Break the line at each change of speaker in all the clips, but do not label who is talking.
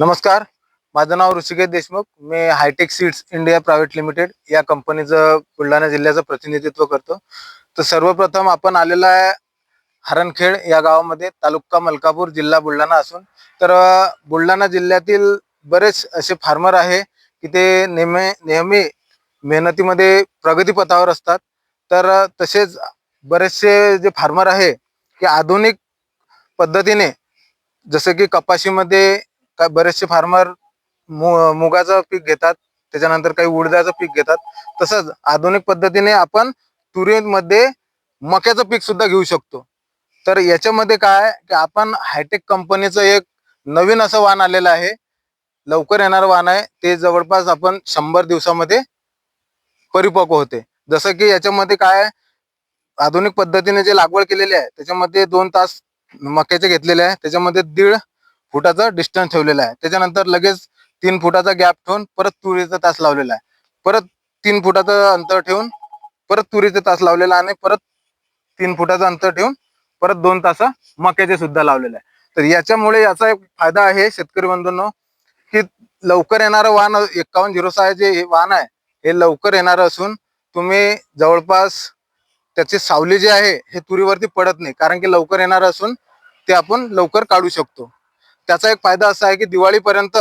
नमस्कार. माझं नाव ऋषिकेश देशमुख. मी Hitech Seeds India Private Limited या कंपनीचं बुलढाणा जिल्ह्याचं प्रतिनिधित्व करतो. तर सर्वप्रथम आपण आलेला आहे हरणखेड या गावामध्ये तालुका मलकापूर जिल्हा बुलढाणा असून. तर बुलढाणा जिल्ह्यातील बरेच असे फार्मर आहे की ते नेहमी नेहमी मेहनतीमध्ये प्रगतीपथावर असतात. तर तसेच बरेचसे जे फार्मर आहे की आधुनिक पद्धतीने जसं की कपाशीमध्ये काय बरेचसे फार्मर मु मुगाचं पीक घेतात त्याच्यानंतर काही उडदाचं पीक घेतात. तसंच आधुनिक पद्धतीने आपण तुरीमध्ये मक्याचं पीक सुद्धा घेऊ शकतो. तर याच्यामध्ये काय की आपण हायटेक कंपनीचं एक नवीन असं वाहन आलेलं आहे. लवकर येणारं वाण आहे. ते जवळपास आपण शंभर दिवसामध्ये परिपक्व होते. जसं की याच्यामध्ये काय आधुनिक पद्धतीने जे लागवड केलेली आहे त्याच्यामध्ये दोन तास मक्याचे घेतलेले आहे. त्याच्यामध्ये दीड फुटाचा डिस्टन्स ठेवलेला आहे. त्याच्यानंतर लगेच तीन फुटाचा गॅप ठेवून परत तुरीचा तास लावलेला आहे. परत तीन फुटाचं अंतर ठेवून परत तुरीचा तास लावलेला आहे आणि परत तीन फुटाचं अंतर ठेवून परत दोन तास मक्याचे सुद्धा लावलेले आहे. तर याच्यामुळे याचा एक फायदा आहे शेतकरी बंधूंनो की लवकर येणारं वाहन एकावन्न झिरो सहा जे हे वाहन आहे हे लवकर येणारं असून तुम्ही जवळपास त्याची सावली जी आहे हे तुरीवरती पडत नाही. कारण की लवकर येणार असून ते आपण लवकर काढू शकतो. त्याचा एक फायदा असा आहे की दिवाळीपर्यंत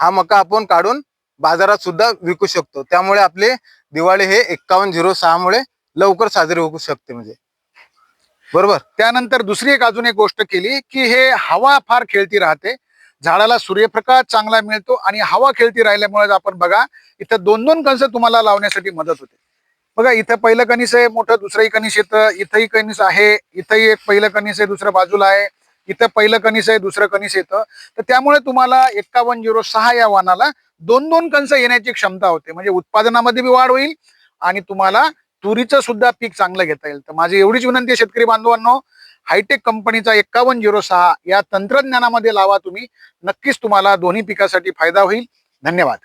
हा मका आपण काढून बाजारात सुद्धा विकू शकतो. त्यामुळे आपले दिवाळी हे एक्कावन्न झिरो सहा मुळे लवकर साजरी होऊ शकते म्हणजे. बरोबर?
त्यानंतर दुसरी एक अजून एक गोष्ट केली की हे हवा फार खेळती राहते. झाडाला सूर्यप्रकाश चांगला मिळतो आणि हवा खेळती राहिल्यामुळे आपण बघा इथं दोन दोन कणसं तुम्हाला लावण्यासाठी मदत होते. बघा इथं पहिलं कणीस आहे मोठं दुसरंही कणीस येतं इथंही कणीस आहे इथंही एक पहिलं कणीस आहे दुसऱ्या बाजूला आहे. इथं पहिलं कणीस आहे दुसरं कणीस येतं. तर त्यामुळे तुम्हाला एक्कावन्न झिरो सहा या वाहनाला दोन दोन कंस येण्याची क्षमता होते. म्हणजे उत्पादनामध्ये बी वाढ होईल आणि तुम्हाला तुरीचं सुद्धा पीक चांगलं घेता येईल. तर माझी एवढीच विनंती आहे शेतकरी बांधवांनो हायटेक कंपनीचा एक्कावन्न झिरो सहा या तंत्रज्ञानामध्ये लावा तुम्ही. नक्कीच तुम्हाला दोन्ही पिकासाठी फायदा होईल. धन्यवाद.